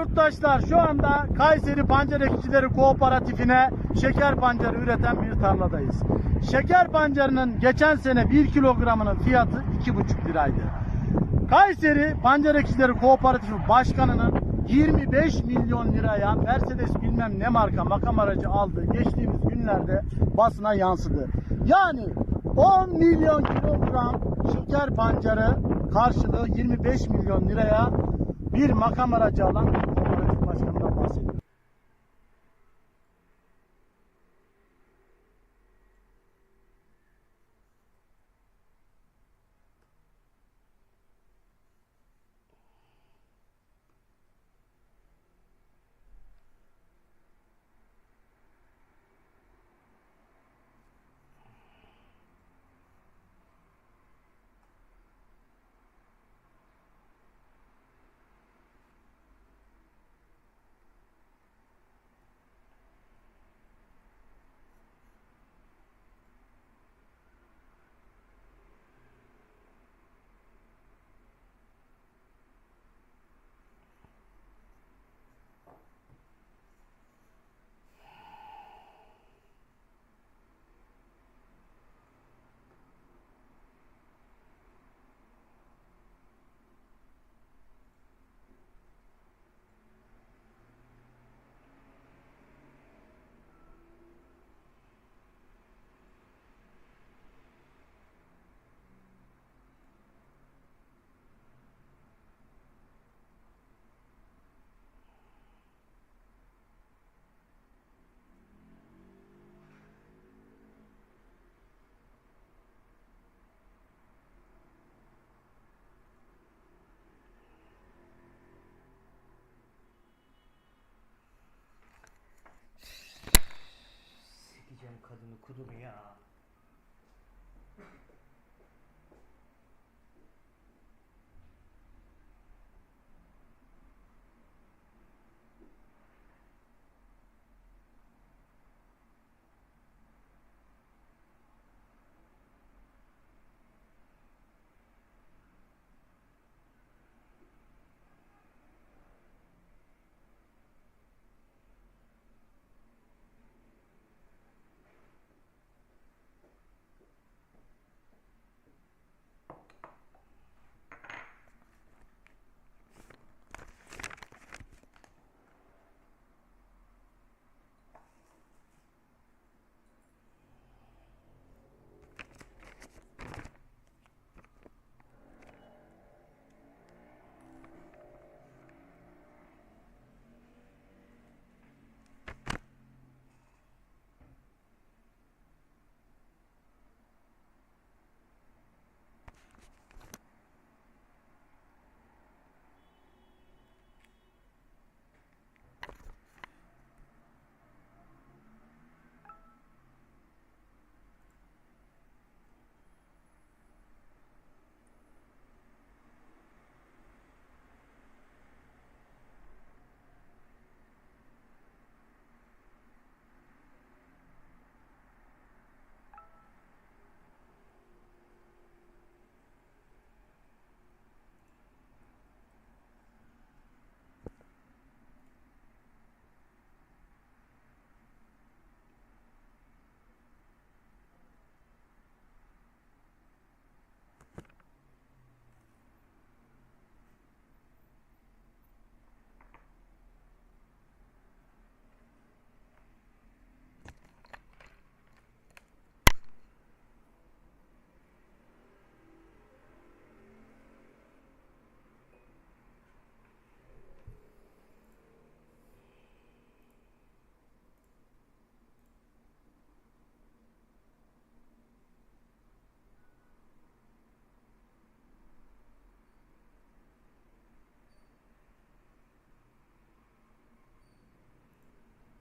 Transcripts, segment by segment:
yurttaşlar şu anda Kayseri Pancar Ekicileri Kooperatifine şeker pancarı üreten bir tarladayız. Şeker pancarının geçen sene 1 kilogramının fiyatı 2,5 liraydı. Kayseri Pancar Ekicileri Kooperatifi Başkanı'nın 25 milyon liraya Mercedes bilmem ne marka makam aracı aldığı geçtiğimiz günlerde basına yansıdı. Yani 10 milyon kilogram şeker pancarı karşılığı 25 milyon liraya bir makam aracı alan bir 怎么样？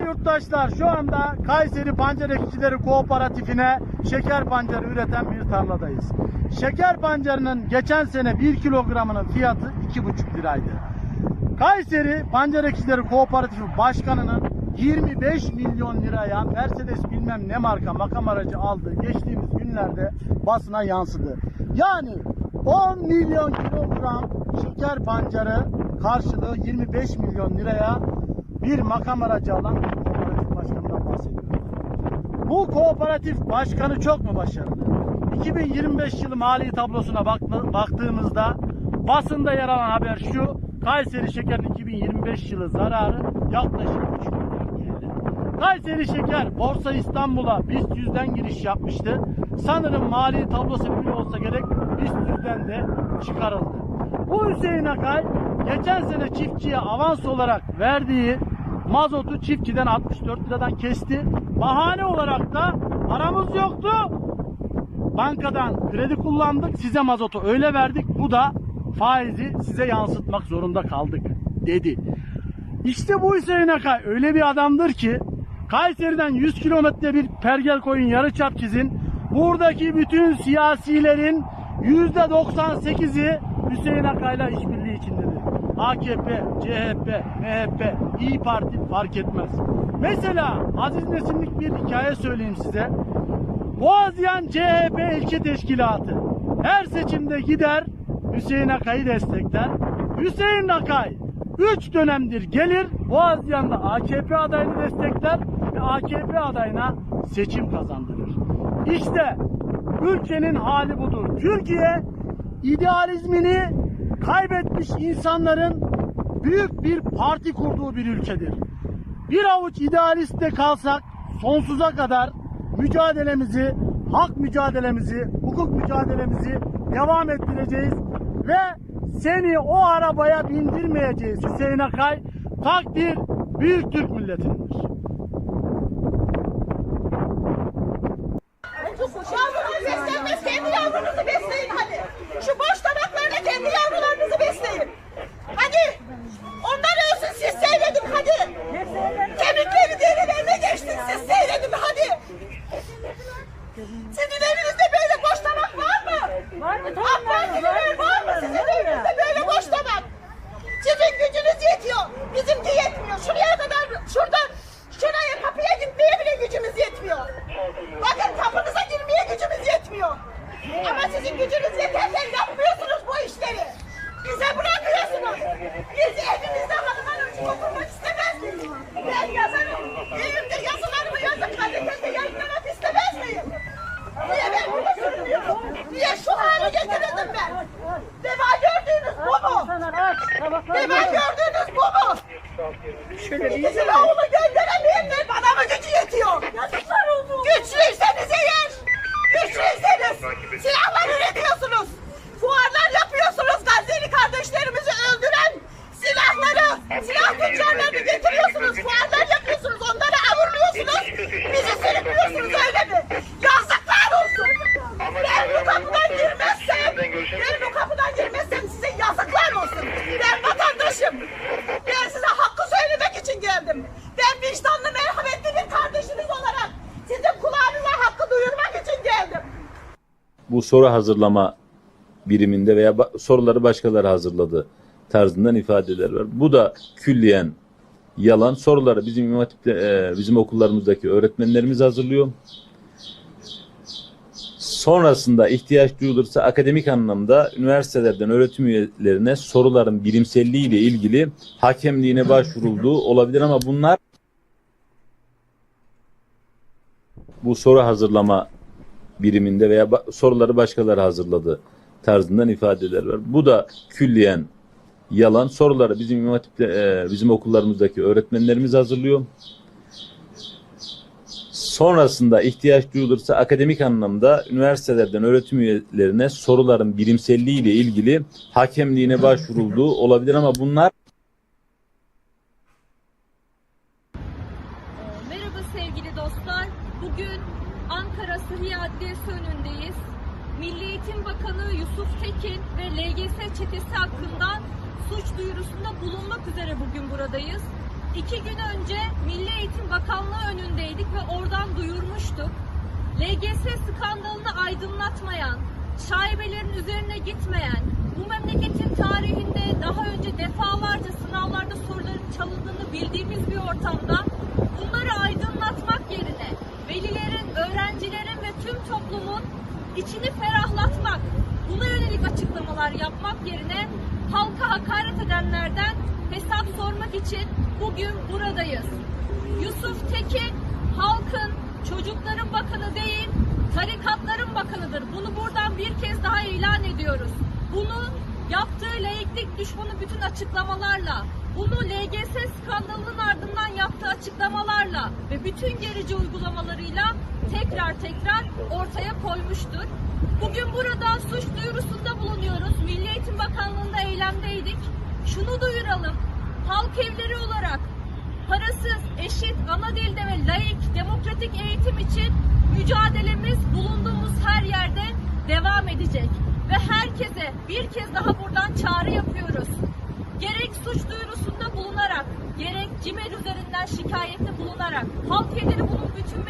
Yurttaşlar şu anda Kayseri Pancar Ekicileri Kooperatifine şeker pancarı üreten bir tarladayız. Şeker pancarının geçen sene 1 kilogramının fiyatı 2,5 liraydı. Kayseri Pancar Ekicileri Kooperatifi Başkanı'nın 25 milyon liraya Mercedes bilmem ne marka makam aracı aldığı geçtiğimiz günlerde basına yansıdı. Yani 10 milyon kilogram şeker pancarı karşılığı 25 milyon liraya bir makam aracı alan bir kooperatif başkanından bahsediyorum. Bu kooperatif başkanı çok mu başarılı? 2025 yılı mali tablosuna bak- baktığımızda basında yer alan haber şu. Kayseri Şeker'in 2025 yılı zararı yaklaşık 3 milyon TL. Kayseri Şeker Borsa İstanbul'a BIST 100'den giriş yapmıştı. Sanırım mali tablosu bile olsa gerek BIST 100'den de çıkarıldı. Bu Hüseyin Akay geçen sene çiftçiye avans olarak verdiği mazotu çiftçiden 64 liradan kesti. Bahane olarak da paramız yoktu. Bankadan kredi kullandık. Size mazotu öyle verdik. Bu da faizi size yansıtmak zorunda kaldık dedi. İşte bu Hüseyin Akay öyle bir adamdır ki Kayseri'den 100 kilometre bir pergel koyun yarıçap çizin. Buradaki bütün siyasilerin %98'i Hüseyin Akay'la işbirliği içindedir. AKP, CHP, MHP, İyi Parti fark etmez. Mesela Aziz Nesinlik bir hikaye söyleyeyim size. Boğaziyan CHP ilçe teşkilatı her seçimde gider Hüseyin Akay'ı destekler. Hüseyin Akay 3 dönemdir gelir Boğaziyan'da AKP adayını destekler ve AKP adayına seçim kazandırır. İşte ülkenin hali budur. Türkiye idealizmini kaybetmiş insanların büyük bir parti kurduğu bir ülkedir. Bir avuç idealistte kalsak sonsuza kadar mücadelemizi, hak mücadelemizi, hukuk mücadelemizi devam ettireceğiz ve seni o arabaya bindirmeyeceğiz Hüseyin Akay. Takdir büyük Türk milletindir. Bu soru hazırlama biriminde veya soruları başkaları hazırladı tarzından ifadeler var. Bu da külliyen yalan. Soruları bizim İmam e, bizim okullarımızdaki öğretmenlerimiz hazırlıyor. Sonrasında ihtiyaç duyulursa akademik anlamda üniversitelerden öğretim üyelerine soruların bilimselliği ile ilgili hakemliğine başvurulduğu olabilir ama bunlar bu soru hazırlama biriminde veya soruları başkaları hazırladı tarzından ifadeler var. Bu da külliyen yalan. Soruları bizim İmam e, bizim okullarımızdaki öğretmenlerimiz hazırlıyor. Sonrasında ihtiyaç duyulursa akademik anlamda üniversitelerden öğretim üyelerine soruların bilimselliği ile ilgili hakemliğine başvurulduğu olabilir ama bunlar Merhaba sevgili dostlar. Bugün Ankara Sıhhiye Adliyesi önündeyiz. Milli Eğitim Bakanı Yusuf Tekin ve LGS çetesi hakkında suç duyurusunda bulunmak üzere bugün buradayız. İki gün önce Milli Eğitim Bakanlığı önündeydik ve oradan duyurmuştuk. LGS skandalını aydınlatmayan, şaibelerin üzerine gitmeyen, bu memleketin tarihinde daha önce defalarca sınavlarda soruların çalındığını bildiğimiz bir ortamda bunları aydınlatmak yerine velilerin, öğrencilerin ve tüm toplumun içini ferahlatmak, buna yönelik açıklamalar yapmak yerine halka hakaret edenlerden hesap sormak için bugün buradayız. Yusuf Tekin halkın, çocukların bakanı değil, tarikatların bakanıdır. Bunu buradan bir kez daha ilan ediyoruz. Bunu yaptığı laiklik düşmanı bütün açıklamalarla, bunu LGS skandalının ardından yaptığı açıklamalarla ve bütün gerici uygulamalarıyla tekrar tekrar ortaya koymuştur. Bugün burada suç duyurusunda bulunuyoruz. Milli Eğitim Bakanlığı'nda eylemdeydik. Şunu duyuralım. Halk evleri olarak parasız, eşit, ana dilde ve laik, demokratik eğitim için mücadelemiz bulunduğumuz her yerde devam edecek. Ve herkese bir kez daha buradan çağrı yapıyoruz. Gerek suç duyurusunda bulunarak, gerek CİMER üzerinden şikayette bulunarak halk evleri bunun bütün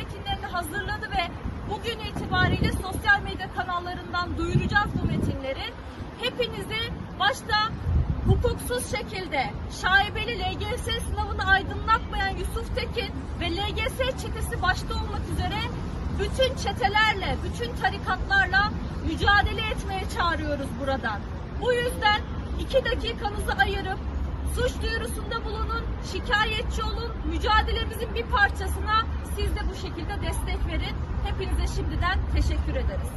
duyuracağız bu metinleri. Hepinizi başta hukuksuz şekilde şaibeli LGS sınavını aydınlatmayan Yusuf Tekin ve LGS çetesi başta olmak üzere bütün çetelerle, bütün tarikatlarla mücadele etmeye çağırıyoruz buradan. Bu yüzden iki dakikanızı ayırıp suç duyurusunda bulunun, şikayetçi olun, mücadelemizin bir parçasına siz de bu şekilde destek verin. Hepinize şimdiden teşekkür ederiz.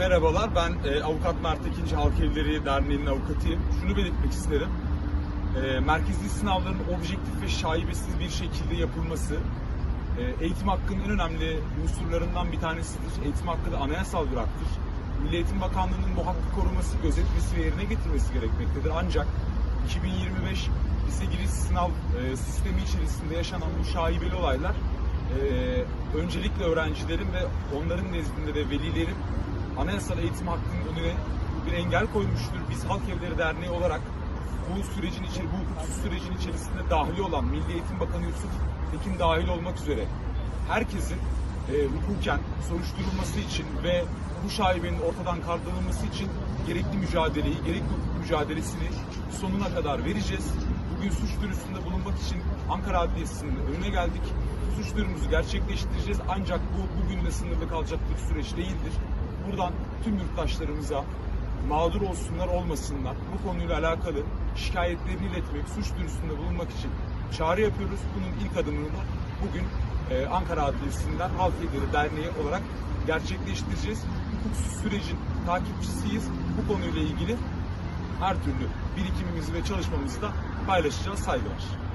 Merhabalar, ben e, Avukat Mert Ekinci Halk Evleri Derneği'nin avukatıyım. Şunu belirtmek isterim. E, merkezli sınavların objektif ve şaibesiz bir şekilde yapılması e, eğitim hakkının en önemli unsurlarından bir tanesidir. Eğitim hakkı da anayasal bir haktır. Milli Eğitim Bakanlığı'nın bu hakkı koruması, gözetmesi ve yerine getirmesi gerekmektedir. Ancak 2025 lise giriş sınav e, sistemi içerisinde yaşanan bu şaibeli olaylar e, öncelikle öğrencilerin ve onların nezdinde de velilerin anayasal eğitim hakkının önüne bir engel koymuştur. Biz Halk Evleri Derneği olarak bu sürecin içi, bu sürecin içerisinde dahil olan Milli Eğitim Bakanı Yusuf Tekin dahil olmak üzere herkesin e, hukuken soruşturulması için ve bu şaibenin ortadan kaldırılması için gerekli mücadeleyi, gerekli hukuk mücadelesini sonuna kadar vereceğiz. Bugün suç duyurusunda bulunmak için Ankara Adliyesi'nin önüne geldik. Suç duyurumuzu gerçekleştireceğiz ancak bu bugünle sınırlı kalacak bir süreç değildir. Buradan tüm yurttaşlarımıza mağdur olsunlar olmasınlar bu konuyla alakalı şikayetlerini iletmek, suç duyurusunda bulunmak için çağrı yapıyoruz. Bunun ilk adımını da bugün e, Ankara Adliyesi'nden Halk Evleri Derneği olarak gerçekleştireceğiz. Hukuksuz sürecin takipçisiyiz. Bu konuyla ilgili her türlü birikimimizi ve çalışmamızı da paylaşacağız. Saygılar.